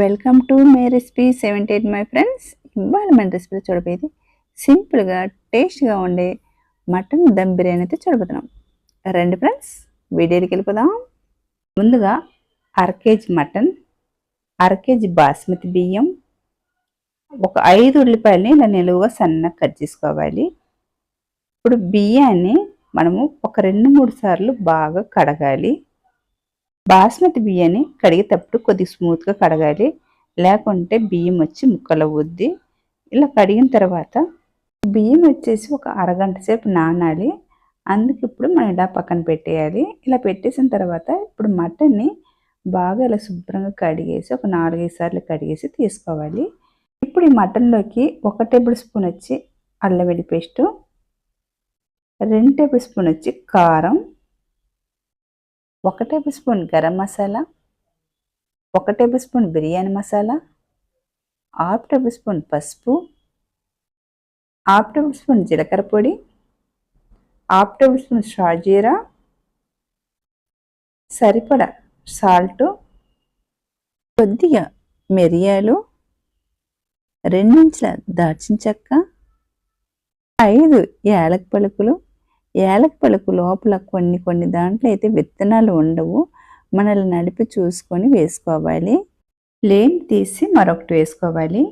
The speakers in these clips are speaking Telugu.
Welcome to my recipe seventy eight my friends ఇవాళ మన రెసిపీ చూడబోయేది సింపుల్గా టేస్ట్గా ఉండే మటన్ దమ్ బిర్యానీ అయితే చూడబోతున్నాం. రండి ఫ్రెండ్స్ వీడియోకి వెళ్ళిపోదాం. ముందుగా అర కేజీ మటన్ అర కేజీ బాస్మతి బియ్యం ఒక ఐదు ఉల్లిపాయలని ఇలా నిలువుగా సన్నగా కట్ చేసుకోవాలి. ఇప్పుడు బియ్యాన్ని మనము ఒక రెండు మూడు సార్లు బాగా కడగాలి. బాస్మతి బియ్యాన్ని కడిగేటప్పుడు కొద్దిగా స్మూత్గా కడగాలి. లేకుంటే బియ్యం వచ్చి ముక్కలవుద్ది ఇలా కడిగిన తర్వాత బియ్యం వచ్చేసి ఒక అరగంట సేపు నానాలి. అందుకు ఇప్పుడు మనం ఇలా పక్కన పెట్టేయాలి. ఇలా పెట్టేసిన తర్వాత ఇప్పుడు మటన్ని బాగా ఇలా శుభ్రంగా కడిగేసి ఒక నాలుగైదు సార్లు కడిగేసి తీసుకోవాలి. ఇప్పుడు ఈ మటన్లోకి ఒక టేబుల్ స్పూన్ వచ్చి అల్లం వెల్లి పేస్టు రెండు టేబుల్ స్పూన్ వచ్చి కారం ఒక టేబుల్ స్పూన్ గరం మసాలా ఒక tablespoon biryani masala half tablespoon పసుపు హాఫ్ టేబుల్ స్పూన్ జీలకర్ర పొడి హాఫ్ టేబుల్ స్పూన్ షాజీరా సరిపడా సాల్ట్ కొద్దిగా మిరియాలు రెండించిన దాల్చిన చెక్క ఐదు యాలక పలుకులు ఏలక పలుకు లోపల కొన్ని కొన్ని దాంట్లో అయితే విత్తనాలు ఉండవు. మనల్ని నడిపి చూసుకొని వేసుకోవాలి. లేని తీసి మరొకటి వేసుకోవాలి.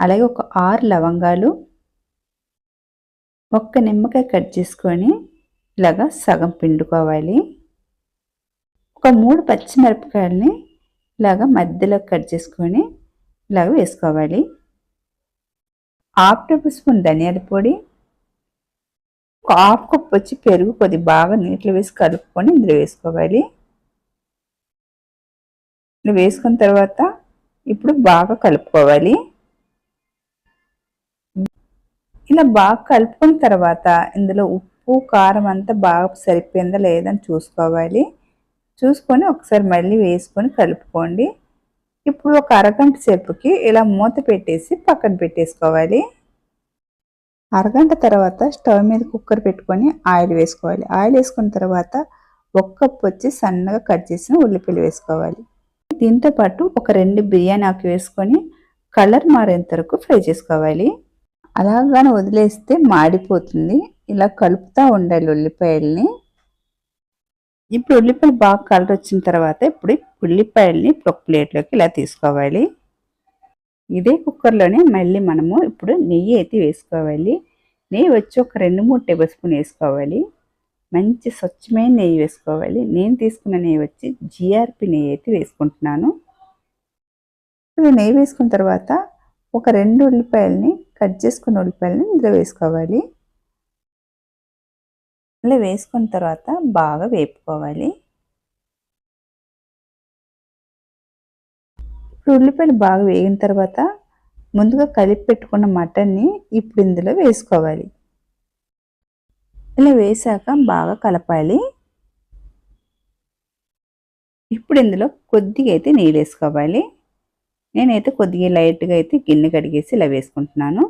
అలాగే ఒక ఆరు లవంగాలు ఒక్క నిమ్మకాయ కట్ చేసుకొని ఇలాగా సగం పిండుకోవాలి. ఒక మూడు పచ్చిమిరపకాయలని ఇలాగా మధ్యలో కట్ చేసుకొని ఇలాగ వేసుకోవాలి. హాఫ్ టేబుల్ స్పూన్ ధనియాల పొడి హాఫ్ కప్ వచ్చి పెరుగు కొద్ది బాగా నీటిలో వేసి కలుపుకొని ఇందులో వేసుకోవాలి. ఇలా వేసుకున్న తర్వాత ఇప్పుడు బాగా కలుపుకోవాలి. ఇలా బాగా కలుపుకున్న తర్వాత ఇందులో ఉప్పు కారం అంతా బాగా సరిపోయిందా లేదని చూసుకోవాలి. చూసుకొని ఒకసారి మళ్ళీ వేసుకొని కలుపుకోండి. ఇప్పుడు ఒక అరగంట సేపుకి ఇలా మూత పెట్టేసి పక్కన పెట్టేసుకోవాలి. అరగంట తర్వాత స్టవ్ మీద కుక్కర్ పెట్టుకొని ఆయిల్ వేసుకోవాలి. ఆయిల్ వేసుకున్న తర్వాత ఒక కప్ వచ్చి సన్నగా కట్ చేసిన ఉల్లిపాయలు వేసుకోవాలి. దీంతో పాటు ఒక రెండు బిర్యానీ ఆకు వేసుకొని కలర్ మారేంత వరకు ఫ్రై చేసుకోవాలి. అలాగానే వదిలేస్తే మాడిపోతుంది. ఇలా కలుపుతూ ఉండాలి ఉల్లిపాయల్ని. ఇప్పుడు ఉల్లిపాయలు బాగా కలర్ వచ్చిన తర్వాత ఇప్పుడు ఉల్లిపాయల్ని ఒక ప్లేట్లోకి ఇలా తీసుకోవాలి. ఇదే కుక్కర్లోనే మళ్ళీ మనము ఇప్పుడు నెయ్యి అయితే వేసుకోవాలి. నెయ్యి వచ్చి ఒక రెండు మూడు టేబుల్ స్పూన్ వేసుకోవాలి. మంచి స్వచ్ఛమైన నెయ్యి వేసుకోవాలి. నేను తీసుకున్న నెయ్యి వచ్చి జిఆర్పి నెయ్యి అయితే వేసుకుంటున్నాను. ఇప్పుడు నెయ్యి వేసుకున్న తర్వాత ఒక రెండు ఉల్లిపాయలని కట్ చేసుకున్న ఉల్లిపాయలని ఇందులో వేసుకోవాలి. ఇలా వేసుకున్న తర్వాత బాగా వేపుకోవాలి. ఇప్పుడు ఉల్లిపాయలు బాగా వేగిన తర్వాత ముందుగా కలిపి పెట్టుకున్న మటన్ని ఇప్పుడు ఇందులో వేసుకోవాలి. ఇలా వేసాక బాగా కలపాలి. ఇప్పుడు ఇందులో కొద్దిగా అయితే నీళ్ళు వేసుకోవాలి. నేనైతే కొద్దిగా లైట్గా అయితే గిన్నె కడిగేసి ఇలా వేసుకుంటున్నాను.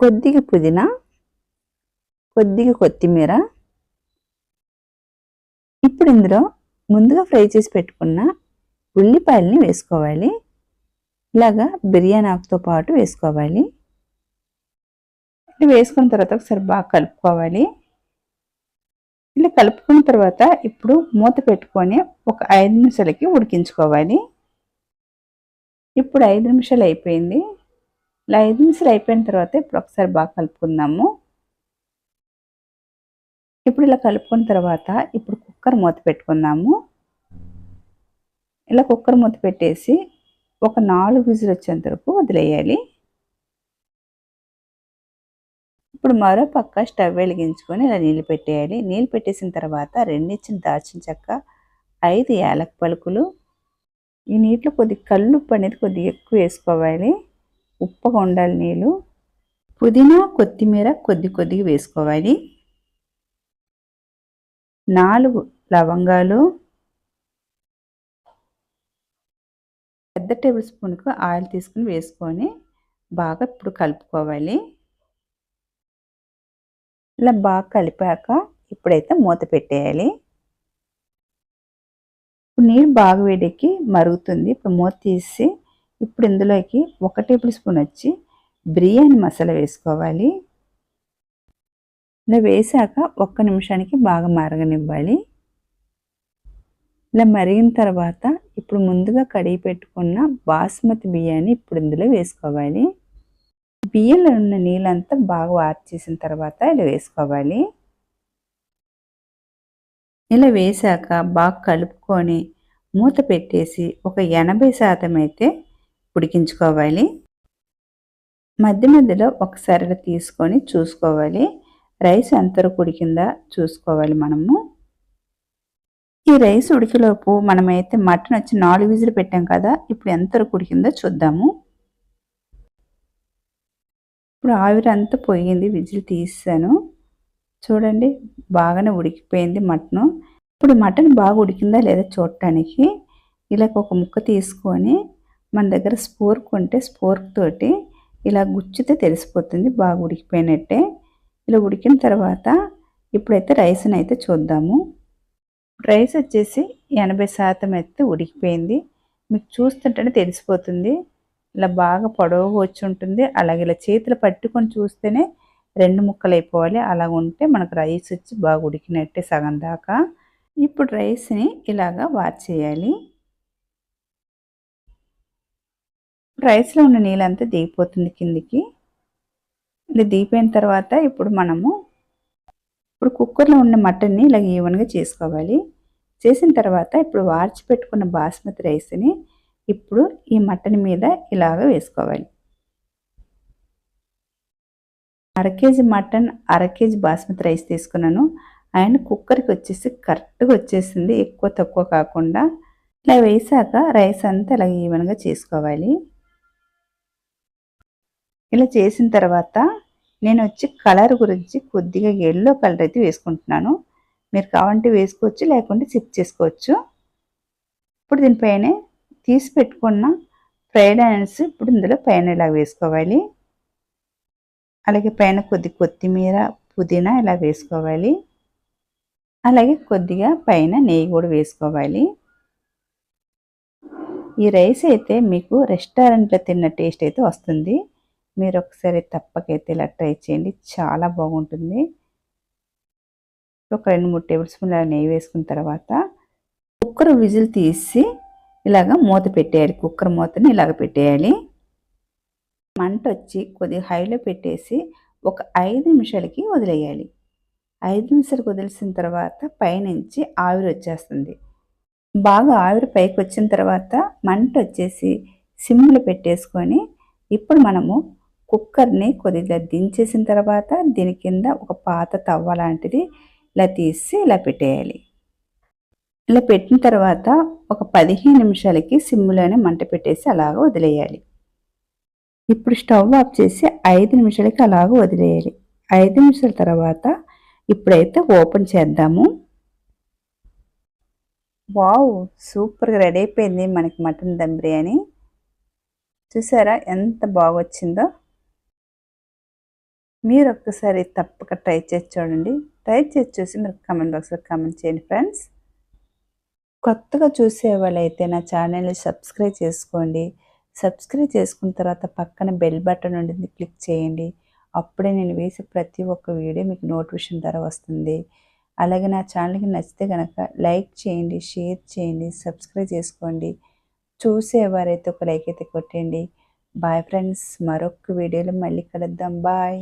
కొద్దిగా పుదీనా కొద్దిగా కొత్తిమీర. ఇప్పుడు ఇందులో ముందుగా ఫ్రై చేసి పెట్టుకున్న ఉల్లిపాయలని వేసుకోవాలి. ఇలాగా బిర్యానీ ఆకుతో పాటు వేసుకోవాలి. వేసుకున్న తర్వాత ఒకసారి బాగా కలుపుకోవాలి. ఇలా కలుపుకున్న తర్వాత ఇప్పుడు మూత పెట్టుకొని ఒక ఐదు నిమిషాలకి ఉడికించుకోవాలి. ఇప్పుడు ఐదు నిమిషాలు అయిపోయింది. ఇలా ఐదు నిమిషాలు అయిపోయిన తర్వాత ఇప్పుడు ఒకసారి బాగా కలుపుకుందాము. ఇప్పుడు ఇలా కలుపుకున్న తర్వాత ఇప్పుడు కుక్కర్ మూత పెట్టుకుందాము. ఇలా కుక్కర్ మూత పెట్టేసి ఒక నాలుగు విజులు వచ్చేంత వరకు వదిలేయాలి. ఇప్పుడు మరో పక్క స్టవ్ వెలిగించుకొని ఇలా నీళ్ళు పెట్టేయాలి. నీళ్ళు పెట్టేసిన తర్వాత రెండిచ్చిన దాచిన చెక్క ఐదు యాలక పలుకులు. ఈ నీటిలో కొద్ది కల్లుప్పు అనేది కొద్దిగా ఎక్కువ వేసుకోవాలి. ఉప్పగా ఉండాలి నీళ్ళు. పుదీనా కొత్తిమీర కొద్ది కొద్దిగా వేసుకోవాలి. నాలుగు లవంగాలు. పెద్ద టేబుల్ స్పూన్కు ఆయిల్ తీసుకుని వేసుకొని బాగా ఇప్పుడు కలుపుకోవాలి. ఇలా బాగా కలిపాక ఇప్పుడైతే మూత పెట్టేయాలి. ఇప్పుడు బాగా వేడెక్కి మరుగుతుంది. ఇప్పుడు మూత తీసి ఇప్పుడు ఇందులోకి ఒక టేబుల్ స్పూన్ వచ్చి బిర్యానీ మసాలా వేసుకోవాలి. ఇలా వేసాక ఒక్క నిమిషానికి బాగా మరగనివ్వాలి. ఇలా మరిగిన తర్వాత ఇప్పుడు ముందుగా కడిగి పెట్టుకున్న బాస్మతి బియ్యాన్ని ఇప్పుడు ఇందులో వేసుకోవాలి. బియ్యంలో ఉన్న నీళ్ళంతా బాగా వార్చేసిన తర్వాత ఇలా వేసుకోవాలి. ఇలా వేసాక బాగా కలుపుకొని మూత పెట్టేసి ఒక ఎనభై శాతం అయితే ఉడికించుకోవాలి. మధ్య మధ్యలో ఒకసారి తీసుకొని చూసుకోవాలి. రైస్ ఎంతవరకు ఉడికిందా చూసుకోవాలి మనము. ఈ రైస్ ఉడికిలోపు మనమైతే మటన్ వచ్చి నాలుగు విజులు పెట్టాం కదా ఇప్పుడు ఎంత ఉడికిందో చూద్దాము. ఇప్పుడు ఆవిరి అంతా పోయింది విజిల్ తీసాను. చూడండి బాగానే ఉడికిపోయింది మటను. ఇప్పుడు మటన్ బాగా ఉడికిందా లేదా చూడటానికి? ఇలా ఒక ముక్క తీసుకొని మన దగ్గర స్పోర్క్ ఉంటే స్పోర్క్ తోటి ఇలా గుచ్చితే తెలిసిపోతుంది బాగా ఉడికిపోయినట్టే. ఇలా ఉడికిన తర్వాత ఇప్పుడైతే రైస్ని అయితే చూద్దాము. రైస్ వచ్చేసి ఎనభై శాతం అయితే ఉడికిపోయింది. మీకు చూస్తుంటేనే తెలిసిపోతుంది. ఇలా బాగా పొడవు వచ్చి ఉంటుంది. అలాగే ఇలా చేతులు పట్టుకొని చూస్తేనే రెండు ముక్కలు అయిపోవాలి. అలా ఉంటే మనకు రైస్ వచ్చి బాగా ఉడికినట్టే సగం దాకా. ఇప్పుడు రైస్ని ఇలాగా వార్చేయాలి రైస్లో ఉన్న నీళ్ళంతా దిగిపోతుంది కిందికి. ఇది దిగిపోయిన తర్వాత ఇప్పుడు మనము ఇప్పుడు కుక్కర్లో ఉన్న మటన్ని ఇలా ఈవెన్గా చేసుకోవాలి. చేసిన తర్వాత ఇప్పుడు వార్చి పెట్టుకున్న బాస్మతి రైస్ని ఇప్పుడు ఈ మటన్ మీద ఇలాగ వేసుకోవాలి. అర కేజీ మటన్ అర కేజీ బాస్మతి రైస్ తీసుకున్నాను. ఆయన కుక్కర్కి వచ్చేసి కరెక్ట్గా వచ్చేసింది. ఎక్కువ తక్కువ కాకుండా ఇలా వేసాక రైస్ అంతా ఇలా ఈవెన్గా చేసుకోవాలి. ఇలా చేసిన తర్వాత నేను వచ్చి కలర్ గురించి కొద్దిగా ఎల్లో కలర్ అయితే వేసుకుంటున్నాను. మీరు కావాలంటే వేసుకోవచ్చు లేకుంటే సిప్ చేసుకోవచ్చు. ఇప్పుడు దీనిపైన తీసి పెట్టుకున్న ఫ్రైడ్ ఆనియన్స్ ఇప్పుడు ఇందులో పైన ఇలా వేసుకోవాలి. అలాగే పైన కొద్ది కొత్తిమీర పుదీనా ఇలా వేసుకోవాలి. అలాగే కొద్దిగా పైన నెయ్యి కూడా వేసుకోవాలి. ఈ రైస్ అయితే మీకు రెస్టారెంట్లో తిన్న టేస్ట్ అయితే వస్తుంది. మీరు ఒకసారి తప్పకైతే ఇలా ట్రై చేయండి. చాలా బాగుంటుంది. ఒక రెండు మూడు టేబుల్ స్పూన్ల నెయ్యి వేసుకున్న తర్వాత కుక్కర్ విజిల్ తీసి ఇలాగ మూత పెట్టేయాలి. కుక్కర్ మూతని ఇలాగ పెట్టేయాలి. మంట వచ్చి కొద్దిగా హైలో పెట్టేసి ఒక ఐదు నిమిషాలకి వదిలేయాలి. ఐదు నిమిషాలకు వదిలేసిన తర్వాత పైనుంచి ఆవిరి వచ్చేస్తుంది. బాగా ఆవిరి పైకి వచ్చిన తర్వాత మంట వచ్చేసి సిమ్లు పెట్టేసుకొని ఇప్పుడు మనము కుక్కర్ని కొద్దిగా దించేసిన తర్వాత దీని కింద ఒక పాత తవ్వ లాంటిది ఇలా తీసి ఇలా పెట్టేయాలి. ఇలా పెట్టిన తర్వాత ఒక పదిహేను నిమిషాలకి సిమ్లోనే మంట పెట్టేసి అలాగ వదిలేయాలి. ఇప్పుడు స్టవ్ ఆఫ్ చేసి ఐదు నిమిషాలకి అలాగ వదిలేయాలి. ఐదు నిమిషాల తర్వాత ఇప్పుడైతే ఓపెన్ చేద్దాము. వావ్! సూపర్గా రెడీ అయిపోయింది మనకి మటన్ దమ్ బిర్యానీ. చూసారా ఎంత బాగా వచ్చిందో మీరు ఒక్కసారి తప్పక ట్రై చేసి చూడండి. ట్రై చేసి చూసి మీరు కామెంట్ బాక్స్లో కామెంట్ చేయండి ఫ్రెండ్స్. కొత్తగా చూసే వాళ్ళైతే నా ఛానల్ని సబ్స్క్రైబ్ చేసుకోండి. సబ్స్క్రైబ్ చేసుకున్న తర్వాత పక్కన బెల్ బటన్ ఉంటుంది క్లిక్ చేయండి. అప్పుడే నేను వేసే ప్రతి ఒక్క వీడియో మీకు నోటిఫికేషన్ ద్వారా వస్తుంది. అలాగే నా ఛానల్కి నచ్చితే కనుక లైక్ చేయండి షేర్ చేయండి సబ్స్క్రైబ్ చేసుకోండి. చూసేవారైతే ఒక లైక్ అయితే కొట్టండి. బాయ్ ఫ్రెండ్స్ మరొక వీడియోలో మళ్ళీ కలుద్దాం. బాయ్.